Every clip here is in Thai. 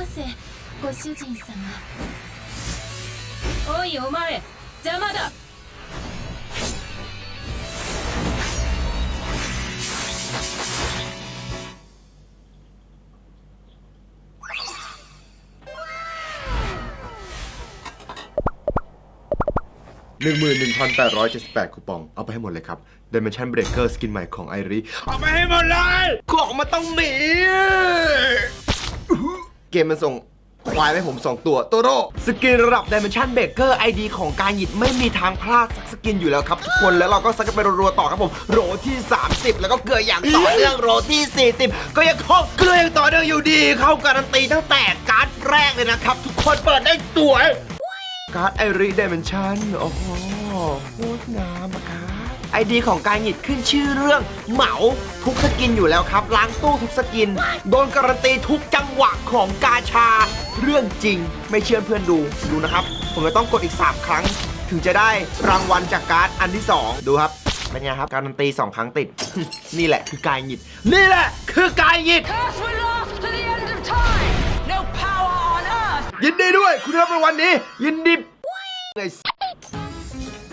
なさいませご主人様おいお前邪魔だ11,878 คูปอง เอาไปให้หมดเลยครับ Dimension Breaker สกินใหม่ของไอรีเอาไปให้หมดเลยของมันต้องมี เกมมันส่งควายให้ผม 2 ตัวโตโร่สกินระดับ Dimension Breaker ID ของการหยิดไม่มีทางพลาดสักสกินอยู่แล้วครับทุกคนแล้วเราก็สักกันไปรัวๆต่อครับผมโรที่ 30 แล้วก็เกลืออย่างต่อเนื่องโรที่ 40 ก็ยังคงเกลืออย่างต่อเนื่องอยู่ดี เข้าการันตีตั้งแต่การ์ดแรกเลยนะครับ ทุกคนเปิดได้สวยการ์ดไอริเดเมนชันโอ้โหโคตรงามอะครับ ไอดีของการหยิดขึ้นชื่อเรื่องเหมาทุกสกินอยู่แล้วครับ ล้างตู้ทุกสกิน โดนการันตีทุกจังหวะของกาชา เรื่องจริงไม่เชื่อเพื่อนดูดูนะครับ ผมจะต้องกดอีก 3 ครั้ง ถึงจะได้รางวัลจากการ์ดอันที่ 2 ดูครับเป็นไงครับ การันตี 2 ครั้งติด นี่แหละคือกายหยิด นี่แหละคือกายหยิด Cast we lost to the end of time no power on earth ยินดีด้วย คุณได้รับรางวัลนี้ ยินดีไง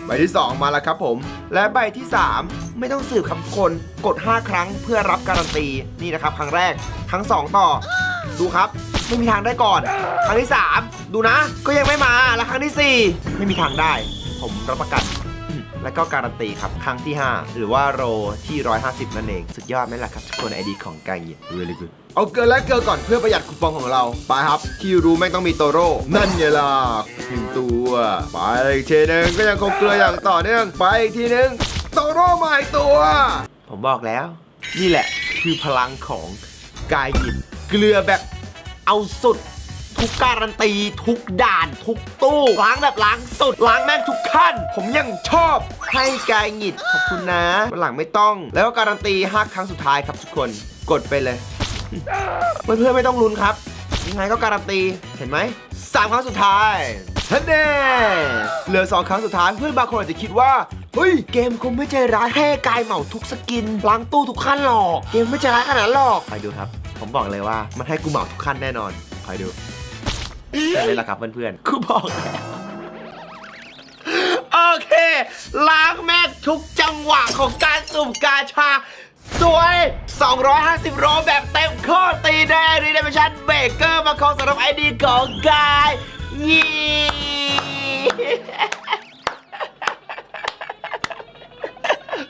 ใบที่ 2 มาแล้วครับผม และใบที่ 3 ไม่ต้องสืบคำคนกด 5 ครั้งเพื่อรับการันตีนี่นะครับ ครั้งแรก ครั้ง 2 ต่อ ดูครับไม่มีทางได้ก่อน ครั้งที่ 3 ดูนะ ก็ยังไม่มา แล้วครั้งทีสี่4 ไม่มีทางได้ ผมรับประกัน แล้วก็การันตีครับ ครั้งที่ 5 หรือว่าโรที่ 150 นั่นเอง สุดยอดไหมล่ะครับ ทุกคนไอดีของไก่เหี้ย really good เอาเกินและเกินก่อนเพื่อประหยัดคูปองของเรา ไปครับ ที่รู้แม่งต้องมีโตโร่ นั่นไงล่ะหนึ่งตัว ไปอีกทีหนึงก็ยังคงเกลืออย่างต่อเนื่อง ไปอีกทีหนึงโตโร่มาอีกตัว ผมบอกแล้ว นี่แหละคือพลังของกายหยิบเกลือแบบเอาสุด ทุกการันตี ทุกด่าน ทุกตู้ล้างแบบล้างสุดล้างแม่งทุกขั้น ผมยังชอบให้กายหงิดขอบคุณนะวันหลังไม่ต้อง แล้วก็การันตี5ครั้งสุดท้ายครับทุกคนกดไปเลย เพื่อนๆไม่ต้องลุ้นครับ ยังไงก็การันตีเห็นไหมสามครั้งสุดท้ายฮันเน่เหลือ2ครั้งสุดท้ายเพื่อนบางคนอาจจะคิดว่าเฮ้ยเกมคงไม่ใจร้ายให้กายเหมาทุกสกินล้างตู้ทุกขั้นหรอก เกมไม่ใจร้ายขนาดหรอกคอยดูครับ ผมบอกเลยว่ามันให้กูเหมาทุกขั้นแน่นอนคอยดู ใช่เลยล่ะครับเพื่อนๆกูบอกแล้วโอเค ล้างแม่ทุกจังหวะของการสุ่มกาชา สวย 250 โรแบบเต็มข้อตีแดงรีเดมชันเบเกอร์มาคองสำหรับไอดีของกายงี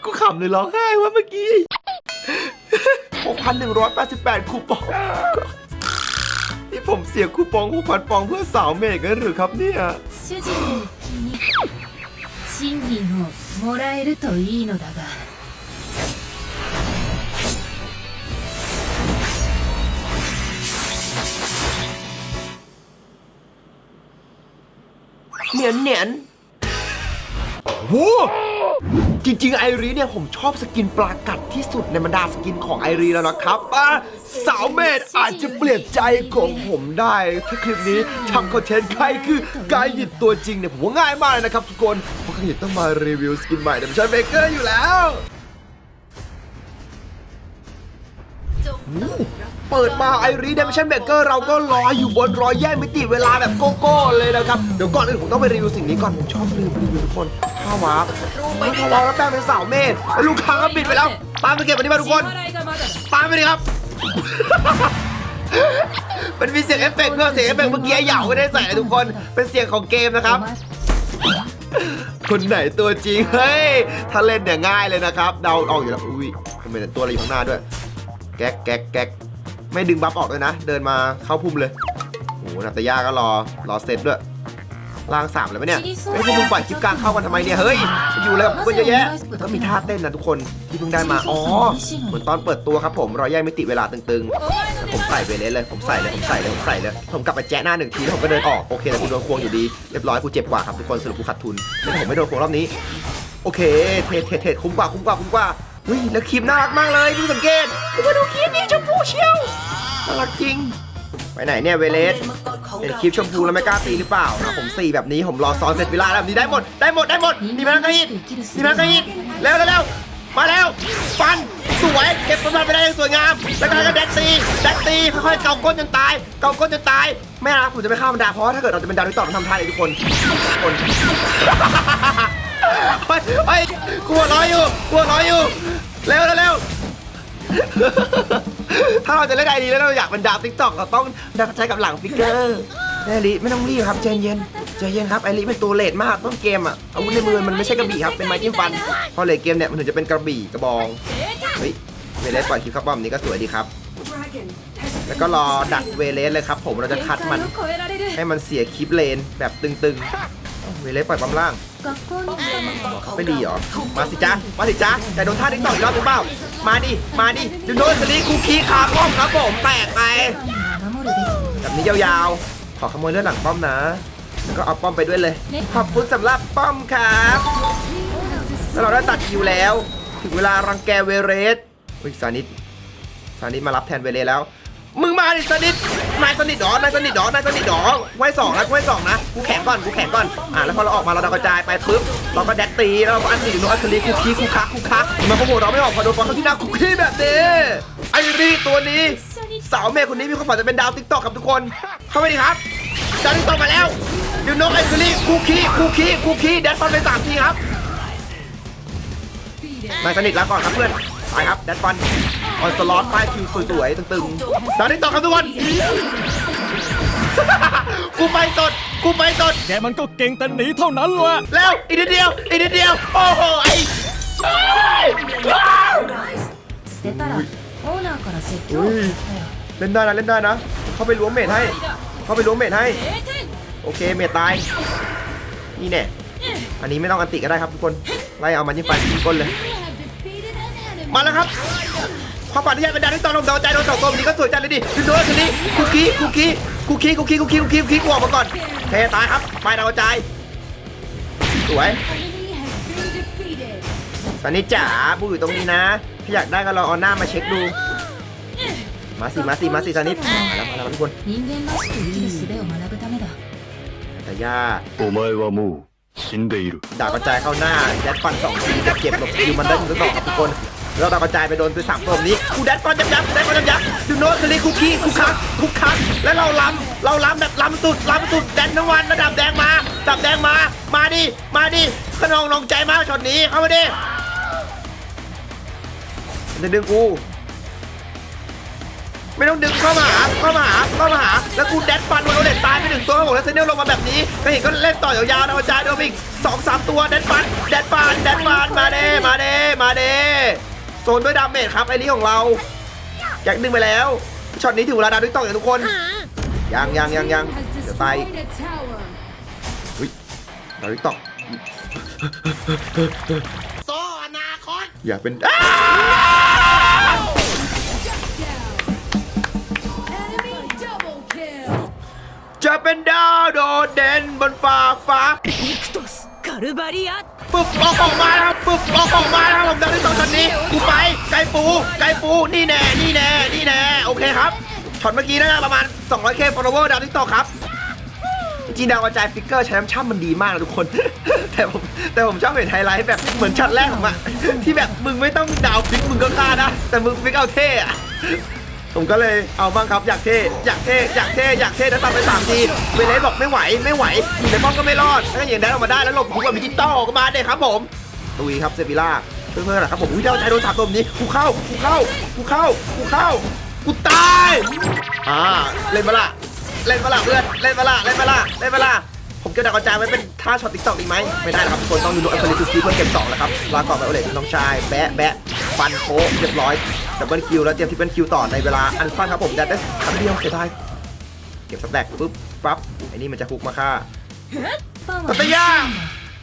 กูขำเลยร้องไห้ว่าเมื่อกี้ 6,188คูปอง ผมเสียคูปอง 6,000 ปองเพื่อสาวเมกกันหรือครับเนี่ย 主人の気に賃金をもらえるといいのだが เหนียนเหนียนโห จริง ๆ ไอรีเนี่ยผมชอบสกินปลากัดที่สุดในบรรดาสกินของไอรีแล้วนะครับอะสาวเมดอาจจะเปลี่ยนใจของผมได้ถ้าคลิปนี้ทำคอนเทนต์ใครคือกายหยิบตัวจริงเนี่ยผมว่าง่ายมากเลยนะครับทุกคนเพราะกายหยิบต้องมารีวิวสกินใหม่เดมชันเบเกอร์อยู่แล้ว เปิดมาไอรีเดมชั่นเบเกอร์เราก็ลอยอยู่บนรอยแยกมิติเวลาแบบโกโก้เลยนะครับ เดี๋ยวก่อนอื่นผมต้องไปรีวิวสิ่งนี้ก่อน ผมชอบรีวิวรีทุกคนข้าวาร์ปข้าวาร์ปแล้วแป้งเป็นสาวเมธลูกค้าก็บิดไปแล้วปามไปเก็บอันนี้มาทุกคนปามไปเลยครับมันมีเสียงเอฟเฟกต์เพิ่มเสียงเอฟเฟกต์เมื่อกี้เหยาไม่ได้ใส่ทุกคนเป็นเสียงของเกมนะครับคนไหนตัวจริง เฮ้ย ถ้าเล่นเนี่ยง่ายเลยนะครับ เดาออกอยู่แล้ว อุ้ยมันเป็นตัวอะไรอยู่ข้างหน้าด้วย แก๊กแก๊กแก๊ก ไม่ดึงบัฟออกเลยนะ เดินมาเข้าพุ่มเลยโอ้โหนาตยาก็รอรอเซตด้วยล่างสามเลยไหมเนี่ยเฮ้พวกมึงปล่อยคลิปกลางเข้ากันทำไมเนี่ย เฮ้ย อยู่เลยกับกูเยอะแยะก็มีท่าเต้นนะทุกคนที่เพิ่งได้มา อ๋อ เหมือนตอนเปิดตัวครับผม รอยแย่งมิติเวลาตึงๆ ผมใส่ไปเลยเลย ผมใส่เลย ผมใส่เลย ผมใส่เลย ผมกลับไปแจ๊ะหน้าหนึ่งทีแล้วผมก็เดินออก โอเคแต่กูโดนควงอยู่ดี เรียบร้อยกูเจ็บกว่าครับทุกคน สรุปกูขาดทุนแต่ผมไม่โดนควงรอบนี้ โอเค เทรดเทรดเทรดคุ้มกว่า คุ้มกว่า คุ้มกว่าเฮ้ยแล้วครีมน่ารักมากเลยดูสังเกตดูครีมนี่ชมพูเชียว น่ารักจริง ไปไหนเนี่ยเวเลสเห็นคลิปชมพูแล้วไม่กล้าตีหรือเปล่าอะผมสี่แบบนี้ผมรอซ้อนเสร็จเวลาแบบนี้ได้หมดได้หมดได้หมดนี่พลังกระหินนี่พลังกระหินเร็วเร็วเร็วมาแล้วฟันสวยเก็บบอลไปได้อย่างสวยงามแล้วก็แล้วก็แดกตีแดกตีค่อยๆเกาก้นจนตายเกาก้นจนตายไม่นะผมจะไม่ฆ่ามันดาเพราะถ้าเกิดเราจะเป็นดาวที่ต่อต้องทำท่าเลยทุกคนทุกคนเฮ้ยเฮ้กลัวร้อยอยู่กลัวร้อยอยู่เร็วเร็วเร็ว ถ้าเราจะเล่นไอดีแล้วเราอยากเป็นดาวติ๊กต็อกเราต้องดักใช้กับหลังฟิกเกอร์ไอริไม่ต้องรีบครับใจเย็นใจเย็นครับไอริเป็นตัวเลดมากต้องเกมอะอาวุธในมือมันไม่ใช่กระบี่ครับเป็นไม้จิ้มฟัน พอเลดเกมเนี่ยมันถึงจะเป็นกระบี่กระบองเฮ้ยเวเลสปล่อยคลิปครับป้อมนี้ก็สวยดีครับ แล้วก็รอดักเวเลสเลยครับ ผมเราจะคัดมันให้มันเสียคลิปเลนแบบตึงๆเวเลสปล่อยปั๊มล่างไม่ดีหรอมาสิจ้ามาสิจ้าแต่โดนท่าติ๊กต่ออีกรอบหรือเปล่า มาดิ มาดิจุนโดนสลีคุกคีขาป้อมครับผมแตกไปแบบนี้ยาวๆ ขอขโมยเลือดหลังป้อมนะ แล้วก็เอาป้อมไปด้วยเลย ขอบคุณสำหรับป้อมครับแล้เราได้ตัดคิวแล้ว ถึงเวลารังแกเวเรสอุ้ยสานิดซานิดมารับแทนเวเรสแล้ว มึงมาดิสนิทนายสนิทดอนายสนิทดอนายสนิทดอไว้สองนะไว้สองนะกูแข็งก่อนกูแข็งก่อนอ่าแล้วพอเราออกมาเราดาวกระจายไปปุ๊บเราก็แดดตีแล้วเราก็อันตีอยู่โนอัลคลีคุกคีคุกคักคุกคักมันพวกเราไม่ออกพอโดนฟอนเข้าที่หน้าคุกคีแบบนี้ไอรีตัวนี้สาวเมย์คนนี้มีความฝันจะเป็นดาวติ๊กต็อกครับทุกคน เข้าไปดิครับดาวติ๊กต็อกมาแล้วยูโนไอคลีคุกคีคุกคีคุกคีแดดฟอนไปสามทีครับนายสนิทแล้วก่อนครับเพื่อน ไปครับแดดฟอนออนสล็อตป้ายคิวสวยๆตึงๆดาวติ๊กต็อกครับทุกคน กูไปสดกูไปสด แกมันก็เก่งแต่หนีเท่านั้นแหละ แล้วอีกนิดเดียวอีกนิดเดียว โอ้โหไอ้เอ้ยว้าว 捨てたらオーナーから説教を食らったよ เล่นได้นะเล่นได้นะ เข้าไปล้วงเมทให้ เข้าไปล้วงเมทให้ โอเคเมทตาย นี่แน่อันนี้ไม่ต้องอันติก็ได้ครับทุกคน ไล่เอามันที่ฟันที่ก้นเลย มาแล้วครับความฝันที่ยายเป็นดาวที่ตอนลงดาวใจโดนสองกลมนี้ก็สวยใจเลยดิคุณดูว่าคุนนี้คุกกี้คุกกี้คุกกี้คุกกี้คุกกี้คุกกี้คุกกี้กูออกมาก่อนเทตายครับไปดาวใจสวยตอนนี้จ๋าบูอยู่ตรงนี้นะพี่อยากได้ก็รองเอนหน้ามาเช็คดูมาสิมาสิมาสิซานิดมาแล้วมาแล้วทุกคนแต่ย่าโอไมวามูด่ากระจายเข้าหน้ายัดฟันสองทีจะเก็บหลบคิวมันได้ทุกดอกครับทุกคน แล้วดากระจายไปโดนไปสามตัวนี้กูแดดฟันยับยับแดดฟันยับยับดูโน้ตสลีคุกกี้คุกคักคุกคักแล้วเราล้ำเราล้ำแบบล้ำสุดล้ำสุดแดนทั้งวันระดับแดงมาดับแดงมามาดิมาดิขนองนองใจมากช็อตนี้เข้ามาดิจะดึงกูไม่ต้องดึงเข้ามาหาเข้ามาหาเข้ามาหา แล้วกูแดดฟันวันโอเลตตายไปหนึ่งตัวครับผมแล้วเซนเนลลงมาแบบนี้ ก็เห็นก็เล่นต่อยาวๆนะกระจายโดนอีกสองสามตัวแดดฟันแดดฟันแดดฟันมาเด้มาเด้มาเด้ โซนด้วยดาเมจครับไอ้นี้ของเราอยากดึงไปแล้วช็อตนี้ถึงเวลาดาวด้วยต้องอย่างทุกคนยังยังยังยังเดี๋ยวตายอุ้ยดาวด้วยต้องโซอนาคตอยากเป็นอ้าจะเป็นดาวโดดเด่นบนฟ้าฟ้าカルバリア ปึ๊บออกออกมาครับปึ๊บออกออกมาครับผมดาวที่สองช็อตนี้กูไปไก่ปูไก่ปูนี่แน่นี่แน่นี่แน่โอเคครับช็อตเมื่อกี้นะประมาณ 200k follower ดาวที่ต่อครับจริงๆดาวกระจายฟิกเกอร์ใช้น้ำช่ำมันดีมากนะทุกคน แต่ผมแต่ผมชอบเห็นไฮไลท์แบบเหมือนช็อตแรกผมอะที่แบบมึงไม่ต้องดาวฟิกมึงก็ฆ่านะแต่มึงฟิกเอาเท่อะ ผมก็เลยเอาบ้างครับอยากเท่อยากเท่อยากเท่อยากเท่แล้วตัดไปสามทีเวเลสบอกไม่ไหวไม่ไหวอยู่ในป้อมก็ไม่รอดถ้าอย่างแดนออกมาได้แล้วหลบคุกกับดิจิตอลก็มาเด็ครับผมตุยครับเซฟิล่าเพื่อนๆนะครับผมอุ้ยเจ้าชายโดนสามตัวนี้กูเข้ากูเข้ากูเข้ากูเข้ากูตายอ่าเล่นมาละเล่นมาละเพื่อนเล่นมาละเล่นมาละเล่นมาละผมจะดักกระจายไว้เป็นท่าช็อตติ๊กต็อกดีไหมไม่ได้นะครับทุกคนต้องดูโนอัลคาลิทูคิวเพื่อเก็บสองแล้วครับลาก่อนไปโอเลตน้องชายแบะแบะ ฟันโค้เรียบร้อยดับเบิลคิวแล้วเตรียมทิปเปิลคิวต่อในเวลาอันสั้นครับผมแต่ได้ครั้งเดียวเสียด้เก็บสแต็กปุ๊บปั๊บไอ้นี่มันจะคุกมาฆ่าตัตยา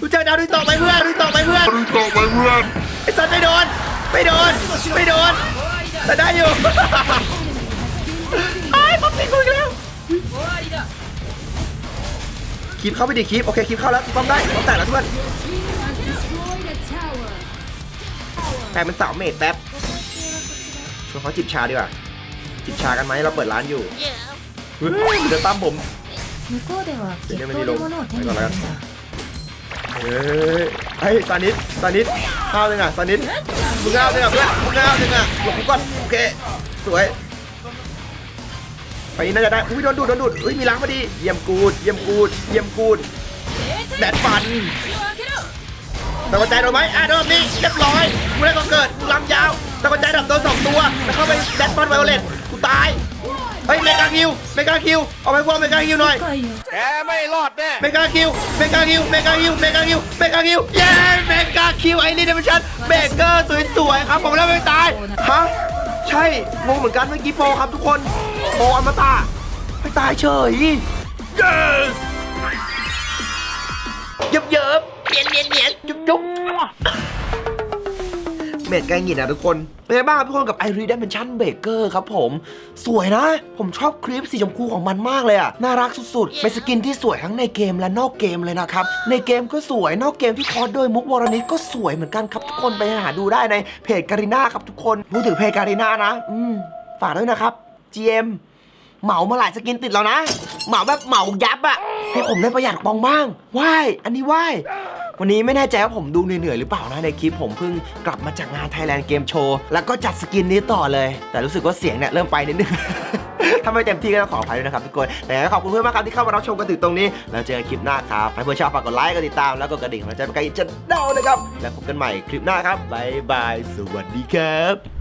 ดูเจอดาวดูต่อไปเพื่อนดูต่อไปเพื่อนดูต่อไปเพื่อนไอ้สัตว์ไม่โดนไม่โดนไม่โดนแต่ได้อยู่ไอ้ผมติดกูอีแล้วคลิปเข้าไปดิคลิปโอเคคลิปเข้าแล้วป้อมได้ป้อมแตกแล้วเพื่อน กลายเป็นสาวเมดแป๊บชวนเขาจิบชาดีกว่าจิบชากันไหมเราเปิดร้านอยู่เฮ้ยเดี๋ยวตั้มผม 向こうでは全然決闘で物を手に入れるんだ เฮ้ยเฮ้ยซานิสซานิสข้าวหนึ่งอ่ะซานิสมึงข้าวหนึ่งอ่ะเพื่อนมึงข้าวหนึ่งอ่ะหลบกูก่อนโอเค สวย ไปน่าจะได้ อุ้ยโดนดูดโดนดูดอุ้ยมีล้างพอดี เยี่ยมกูด เยี่ยมกูด เยี่ยมกูด แดดฟันตะกระจายโดนไหมอ่ะโดนแบบนี้เรียบร้อย ย ปันไวโอเลตกูตายเฮ้ยเมกาคิวเมกาคิวเอาไปพวกเมกาคิวหน่อยแกไม่รอดแน่เมกาคิวเมกาคิวเมกาคิวเมกาคิวเมกาคิวเย้เมกาคิวไอรีดเดมิชันเบเกอร์สวยๆครับผมแล้วไม่ตายฮะใช่งงเหมือนกันเมื่อกี้โปครับทุกคนโปอมตะไม่ตายเฉยเยิบเยิบเนียนเนียนเนียนจุ๊บ เมดไกลหงิดนะทุกคนเป็นไงบ้างครับทุกคนกับไอรีด m ม n ชั่นเบเกอร์ครับผม สวยนะ ผมชอบคลิปสีชมพูของมันมากเลยอะน่ารักสุดๆ เป็นสกินที่สวยทั้งในเกมและนอกเกมเลยนะครับ ในเกมก็สวยนอกเกมที่คอสโดยมุกวรณิตก็สวยเหมือนกันครับทุกคนไปหาดูได้ในเพจการิน่าครับทุกคนพูดถึงเพจการิน่านะ อืมฝากด้วยนะครับ GM เหมามาหลายสกินติดแล้วนะ เหมาแบบเหมายับอะให้ผมได้ประหยัดปองบ้างว่ายอันนี้ว่าย วันนี้ไม่แน่ใจว่าผมดูเหนื่อยๆหรือเปล่านะในคลิปผมเพิ่งกลับมาจากงาน Thailand Game Show แล้วก็จัดสกินนี้ต่อเลย แต่รู้สึกว่าเสียงเนี่ยเริ่มไปนิดนึง ถ้าไม่เต็มที่ก็ต้องขออภัยด้วยนะครับทุกคน แต่ขอบคุณเพื่อนมากครับที่เข้ามารับชมกันถึงตรงนี้ แล้วเจอกันคลิปหน้าครับถ้าเพื่อนชอบฝากกดไลค์กดติดตามแล้วก็กระดิ่งของเราจะไปกันจะเด้านะครับ แล้วพบกันใหม่คลิปหน้าครับบ๊ายบายสวัสดีครับ